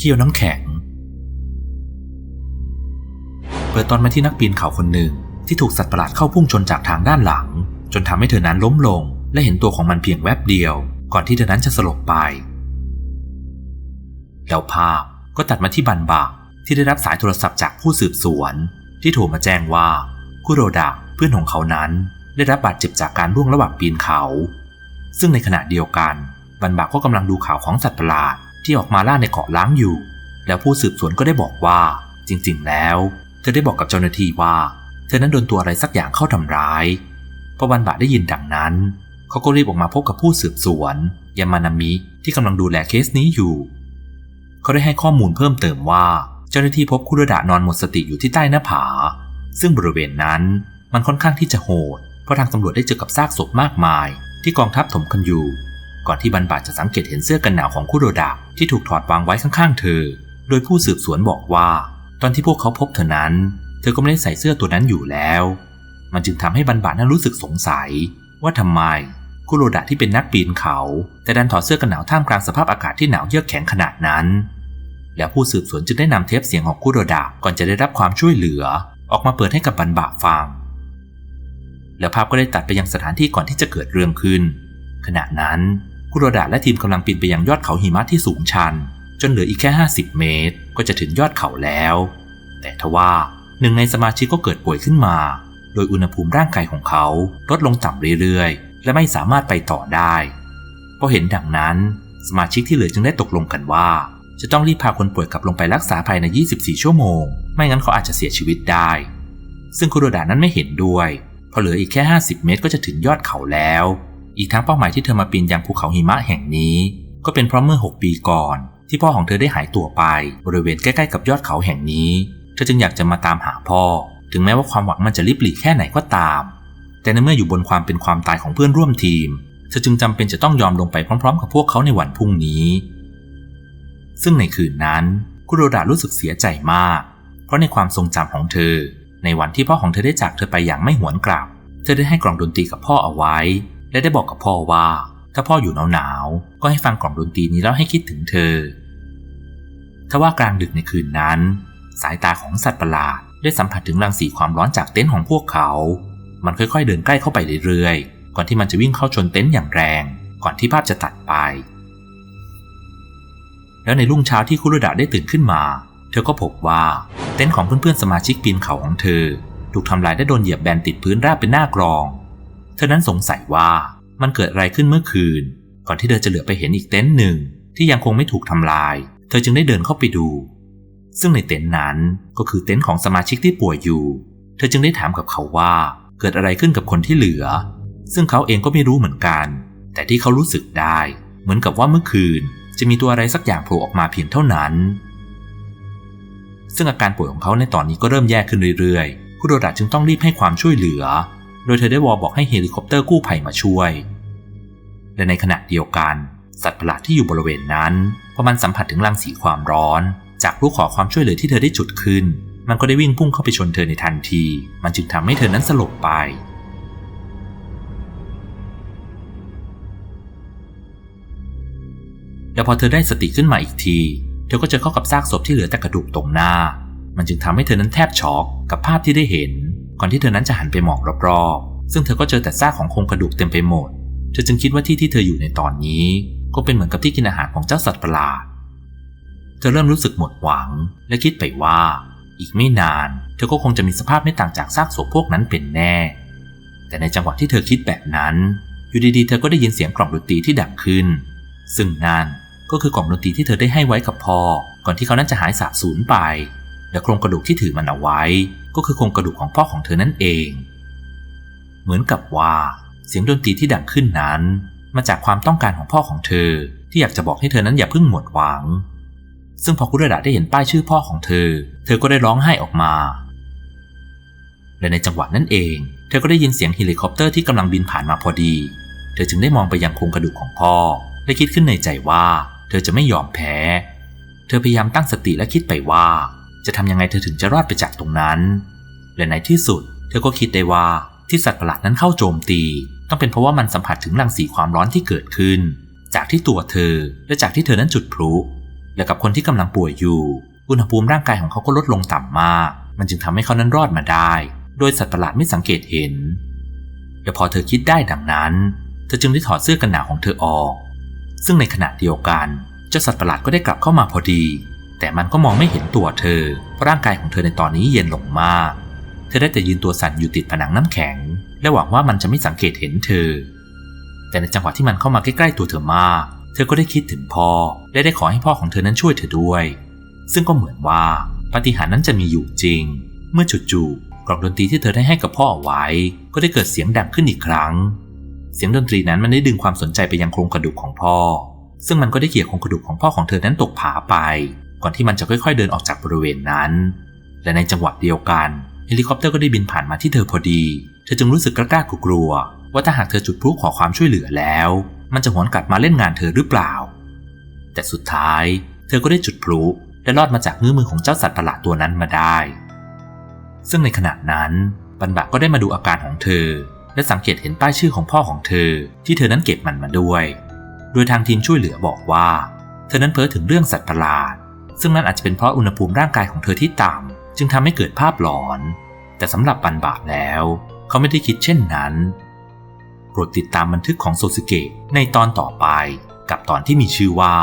เขี้ยวน้ำแข็ง เปิดตอนมาที่นักปีนเขาคนหนึ่งที่ถูกสัตว์ประหลาดเข้าพุ่งชนจากทางด้านหลัง จนทำให้เธอนั้นล้มลง และเห็นตัวของมันเพียงแวบเดียว ก่อนที่เธอนั้นจะสลบไป แล้วภาพก็ตัดมาที่บันบากที่ได้รับสายโทรศัพท์จากผู้สืบสวน ที่โทรมาแจ้งว่าคุโรดะเพื่อนของเขานั้น ได้รับบาดเจ็บจากการร่วงระหว่างปีนเขา ซึ่งในขณะเดียวกันบันบากก็กำลังดูข่าวของสัตว์ประหลาด ที่ออกมาล่าในเกาะล้างอยู่ แล้วผู้สืบสวนก็ได้บอกว่า จริง ๆ แล้ว เธอได้บอกกับเจ้าหน้าที่ว่า เธอนั้นโดนตัวอะไรสักอย่างเข้าทำร้ายพอบันบากได้ยินดังนั้น เขาก็รีบออกมาพบกับผู้สืบสวนยามานามิที่กำลังดูแลเคสนี้อยู่ เขาได้ให้ข้อมูลเพิ่มเติมว่า เจ้าหน้าที่พบคุรดะนอนหมดสติอยู่ที่ใต้หน้าผา ซึ่งบริเวณนั้นมันค่อนข้างที่จะโหด เพราะทางตำรวจได้เจอกับซากศพมากมาย ที่กองทัพถมกันอยู่ ก่อนที่บันบาจะสังเกตเห็นเสื้อกันหนาวของคุโรดะที่ถูกถอดวางไว้ข้างๆ เธอ โดยผู้สืบสวนบอกว่า ตอนที่พวกเขาพบเธอนั้น เธอก็ไม่ได้ใส่เสื้อตัวนั้นอยู่แล้ว มันจึงทำให้บันบานั้นรู้สึกสงสัย ว่าทำไมคุโรดะที่เป็นนักปีนเขา แต่ดันถอดเสื้อกันหนาวท่ามกลางสภาพอากาศที่หนาวเยือกแข็งขนาดนั้น แล้วผู้สืบสวนจึงได้นำเทปเสียงของคุโรดะก่อนจะได้รับความช่วยเหลือ ออกมาเปิดให้กับบันบาฟัง แล้วภาพก็ได้ตัดไปยังสถานที่ก่อนที่จะเกิดเรื่องขึ้น ขณะนั้น คุโรดะและทีมกำลังปีนไปยังยอดเขาหิมะที่สูงชัน จนเหลืออีกแค่ 50 เมตร ก็จะถึงยอดเขาแล้ว แต่ทว่าหนึ่งในสมาชิกก็เกิดป่วยขึ้นมา โดยอุณหภูมิร่างกายของเขาลดลงต่ำเรื่อยๆ และไม่สามารถไปต่อได้พอเห็นดังนั้น สมาชิกที่เหลือจึงได้ตกลงกันว่า จะต้องรีบพาคนป่วยกลับลงไปรักษาภายใน 24 ชั่วโมง ไม่งั้นเขาอาจจะเสียชีวิตได้ ซึ่งคุโรดะนั้นไม่เห็นด้วย เพราะเหลืออีกแค่ 50 เมตรก็จะถึงยอดเขาแล้ว อีกทั้งเป้าหมายที่เธอมาปีนยังภูเขาหิมะแห่งนี้ ก็เป็นเพราะเมื่อ 6 ปีก่อน ที่พ่อของเธอได้หายตัวไป บริเวณใกล้ๆกับยอดเขาแห่งนี้ เธอจึงอยากจะมาตามหาพ่อ ถึงแม้ว่าความหวังมันจะลิบหลีแค่ไหนก็ตาม แต่ในเมื่ออยู่บนความเป็นความตายของเพื่อนร่วมทีม เธอจึงจำเป็นจะต้องยอมลงไปพร้อม ๆ กับพวกเขาในวันพรุ่งนี้ ซึ่งในคืนนั้นคุโรดะรู้สึกเสียใจมาก เพราะในความทรงจำของเธอ ในวันที่พ่อของเธอได้จากเธอไปอย่างไม่หวนกลับ เธอได้ให้กล่องดนตรีกับพ่อเอาไว้ และได้บอกกับพ่อว่า ถ้าพ่ออยู่หนาวๆก็ให้ฟังกล่องดนตรีนี้แล้วให้คิดถึงเธอทว่ากลางดึกในคืนนั้น สายตาของสัตว์ประหลาดได้สัมผัสถึงรังสีความร้อนจากเต็นท์ของพวกเขา มันค่อยๆ เดินใกล้เข้าไปเรื่อยๆ ก่อนที่มันจะวิ่งเข้าชนเต็นท์อย่างแรง ก่อนที่ภาพจะตัดไป แล้วในรุ่งเช้าที่คุโรดะได้ตื่นขึ้นมา เธอก็พบว่าเต็นท์ของเพื่อนๆสมาชิกปีนเขาของเธอ ถูกทำลายและโดนเหยียบแบนติดพื้นราบเป็นหน้ากรอง เธอนั้นสงสัยว่ามันเกิดอะไรขึ้นเมื่อคืน ก่อนที่เธอจะเหลือไปเห็นอีกเต็นท์หนึ่งที่ยังคงไม่ถูกทำลาย เธอจึงได้เดินเข้าไปดู ซึ่งในเต็นท์นั้นก็คือเต็นท์ของสมาชิกที่ป่วยอยู่ เธอจึงได้ถามกับเขาว่าเกิดอะไรขึ้นกับคนที่เหลือ ซึ่งเขาเองก็ไม่รู้เหมือนกัน แต่ที่เขารู้สึกได้เหมือนกับว่าเมื่อคืน จะมีตัวอะไรสักอย่างโผล่ออกมาเพียงเท่านั้น ซึ่งอาการป่วยของเขาในตอนนี้ก็เริ่มแย่ขึ้นเรื่อยๆคุโรดะจึงต้องรีบให้ความช่วยเหลือ โดยเธอได้วอบอกให้เฮลิคอปเตอร์กู้ภัยมาช่วย และในขณะเดียวกัน สัตว์ประหลาดที่อยู่บริเวณนั้นพอมันสัมผัสถึงรังสีความร้อน จากลูกขอความช่วยเหลือที่เธอได้จุดขึ้น มันก็ได้วิ่งพุ่งเข้าไปชนเธอในทันที มันจึงทำให้เธอนั้นสลบไปแล้วพอเธอได้สติขึ้นมาอีกที เธอก็เจอเข้ากับซากศพที่เหลือแต่กระดูกตรงหน้า มันจึงทำให้เธอนั้นแทบช็อกกับภาพที่ได้เห็น ก่อนที่เธอนั้นจะหันไปมองรอบๆ ซึ่งเธอก็เจอแต่ซากของโครงกระดูกเต็มไปหมด เธอจึงคิดว่าที่ที่เธออยู่ในตอนนี้ ก็เป็นเหมือนกับที่กินอาหารของเจ้าสัตว์ประหลาด เธอเริ่มรู้สึกหมดหวัง และคิดไปว่า อีกไม่นาน เธอก็คงจะมีสภาพไม่ต่างจากซากศพพวกนั้นเป็นแน่ แต่ในจังหวะที่เธอคิดแบบนั้น อยู่ดีๆ เธอก็ได้ยินเสียงกล่องดนตรีที่ดังขึ้น ซึ่งนั่นก็คือกล่องดนตรีที่เธอได้ให้ไว้กับพ่อ ก่อนที่เขานั้นจะหายสาบสูญไปและโครงกระดูกที่ถือมันเอาไว้ก็คือโครงกระดูกของพ่อของเธอนั่นเอง เหมือนกับว่าเสียงดนตรีที่ดังขึ้นนั้น มาจากความต้องการของพ่อของเธอ ที่อยากจะบอกให้เธอนั้นอย่าเพิ่งหมดหวัง ซึ่งพอคุเรดะได้เห็นป้ายชื่อพ่อของเธอ เธอก็ได้ร้องไห้ออกมา และในจังหวะนั้นเอง เธอก็ได้ยินเสียงเฮลิคอปเตอร์ที่กำลังบินผ่านมาพอดี เธอจึงได้มองไปยังโครงกระดูกของพ่อและคิดขึ้นในใจว่า เธอจะไม่ยอมแพ้ เธอพยายามตั้งสติและคิดไปว่า จะทำยังไงเธอถึงจะรอดไปจากตรงนั้น และในที่สุด เธอก็คิดได้ว่าที่สัตว์ประหลาดนั้นเข้าโจมตี ต้องเป็นเพราะว่ามันสัมผัสถึงรังสีความร้อนที่เกิดขึ้น จากที่ตัวเธอและจากที่เธอนั้นจุดพลุและกับคนที่กำลังป่วยอยู่ อุณหภูมิร่างกายของเขาก็ลดลงต่ำมาก มันจึงทำให้เขานั้นรอดมาได้ โดยสัตว์ประหลาดไม่สังเกตเห็น และพอเธอคิดได้ดังนั้น เธอจึงได้ถอดเสื้อกันหนาวของเธอออก ซึ่งในขณะเดียวกัน เจ้าสัตว์ประหลาดก็ได้กลับเข้ามาพอดี แต่มันก็มองไม่เห็นตัวเธอ เพราะร่างกายของเธอในตอนนี้เย็นลงมาก เธอได้แต่ยืนตัวสั่นอยู่ติดผนังน้ำแข็ง และหวังว่ามันจะไม่สังเกตเห็นเธอ แต่ในจังหวะที่มันเข้ามาใกล้ๆตัวเธอมาก เธอก็ได้คิดถึงพ่อ และได้ขอให้พ่อของเธอนั้นช่วยเธอด้วย ซึ่งก็เหมือนว่าปฏิหารนั้นจะมีอยู่จริง เมื่อจู่ๆกล่องดนตรีที่เธอได้ให้กับพ่อเอาไว้ ก็ได้เกิดเสียงดังขึ้นอีกครั้ง เสียงดนตรีนั้นมันได้ดึงความสนใจไปยังโครงกระดูกของพ่อ ซึ่งมันก็ได้เกี่ยวโครงกระดูกของพ่อของเธอนั้นตกผาไป ก่อนที่มันจะค่อยๆเดินออกจากบริเวณนั้น และในจังหวะเดียวกัน เฮลิคอปเตอร์ก็ได้บินผ่านมาที่เธอพอดี เธอจึงรู้สึกกล้ากลัวๆว่าถ้าหากเธอจุดพลุขอความช่วยเหลือแล้ว มันจะหวนกลับมาเล่นงานเธอหรือเปล่า แต่สุดท้าย เธอก็ได้จุดพลุและรอดมาจากเงื้อมือของเจ้าสัตว์ประหลาดตัวนั้นมาได้ ซึ่งในขณะนั้นบันบะก็ได้มาดูอาการของเธอ และสังเกตเห็นป้ายชื่อของพ่อของเธอ ที่เธอนั้นเก็บมันมาด้วย โดยทางทีมช่วยเหลือบอกว่า เธอนั้นเพ้อถึงเรื่องสัตว์ประหลาด ซึ่งนั่นอาจจะเป็นเพราะอุณหภูมิร่างกายของเธอที่ต่ำจึงทำให้เกิดภาพหลอน แต่สำหรับปันบะแล้ว เขาไม่ได้คิดเช่นนั้น โปรดติดตามบันทึกของโซสึเกะในตอนต่อไปกับตอนที่มีชื่อว่า